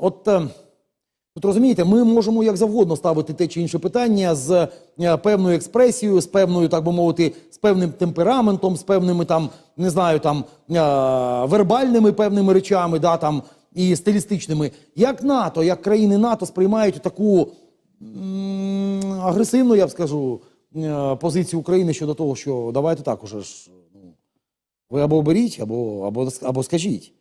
от е, От розумієте, ми можемо як завгодно ставити те чи інше питання з е, певною експресією, з певною, так би мовити, з певним темпераментом, з певними там, не знаю, там е, вербальними певними речами, да, там, і стилістичними. Як НАТО, як країни НАТО сприймають таку агресивну, я б скажу, е, позицію України щодо того, що давайте так уже ж. Ну, ви або беріть, або, або, або скажіть.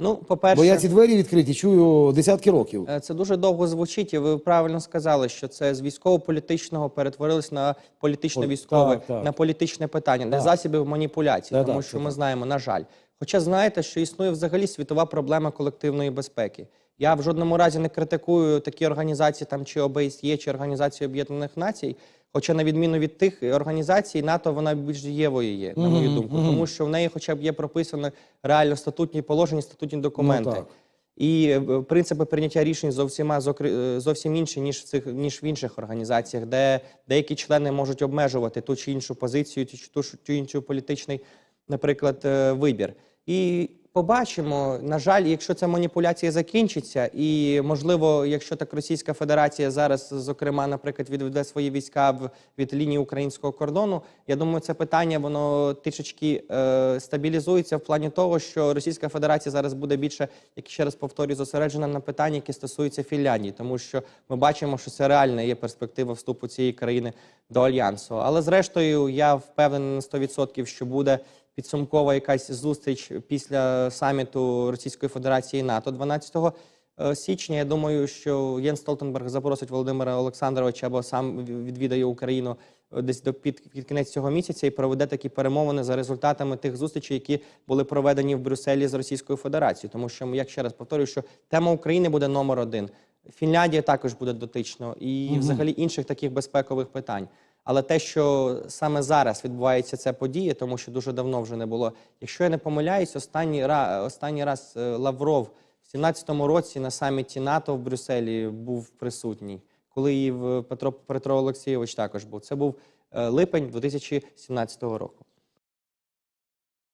Ну, по-перше, Бо я ці двері відкриті чую десятки років. Е, Це дуже довго звучить, і ви правильно сказали, що це з військово-політичного перетворилось на політично-військове, Так, так. на політичне питання, на Так. засібів маніпуляції, Так, тому так, що це ми так. знаємо, на жаль. Хоча знаєте, що існує взагалі світова проблема колективної безпеки. Я в жодному разі не критикую такі організації, там чи ОБСЄ, чи Організацію Об'єднаних Націй. Хоча, на відміну від тих організацій, НАТО вона більш дієвою є, на мою думку, тому що в неї, хоча б є прописано реально статутні положення, статутні документи. так. І е, принципи прийняття рішень зовсім е, зовсім інші ніж в цих ніж в інших організаціях, де деякі члени можуть обмежувати ту чи іншу позицію, ту чи ту іншу політичний, наприклад, е, вибір. І побачимо, на жаль, якщо ця маніпуляція закінчиться, і можливо, якщо так Російська Федерація зараз, зокрема, наприклад, відведе свої війська в від лінії українського кордону, я думаю, це питання воно трішечки е, стабілізується в плані того, що Російська Федерація зараз буде більше, як ще раз повторюю, зосереджена на питанні, які стосуються Фінляндії, тому що ми бачимо, що це реальна є перспектива вступу цієї країни до альянсу. Але зрештою, я впевнений на 100%, що буде підсумкова якась зустріч після саміту Російської Федерації і НАТО 12 е, січня. Я думаю, що Єн Столтенберг запросить Володимира Олександровича або сам відвідає Україну е, десь до під, під кінець цього місяця і проведе такі перемовини за результатами тих зустрічей, які були проведені в Брюсселі з Російською Федерацією. Тому що як ще раз повторюю, що тема України буде номер один. Фінляндія також буде дотично, і взагалі інших таких безпекових питань. Але те, що саме зараз відбувається ця подія, тому що дуже давно вже не було. Якщо я не помиляюсь, останній раз, останній раз е, Лавров в 17-му році на саміті НАТО в Брюсселі був присутній, коли і Петро Петро Олексійович також був. Це був е, липень 2017 року.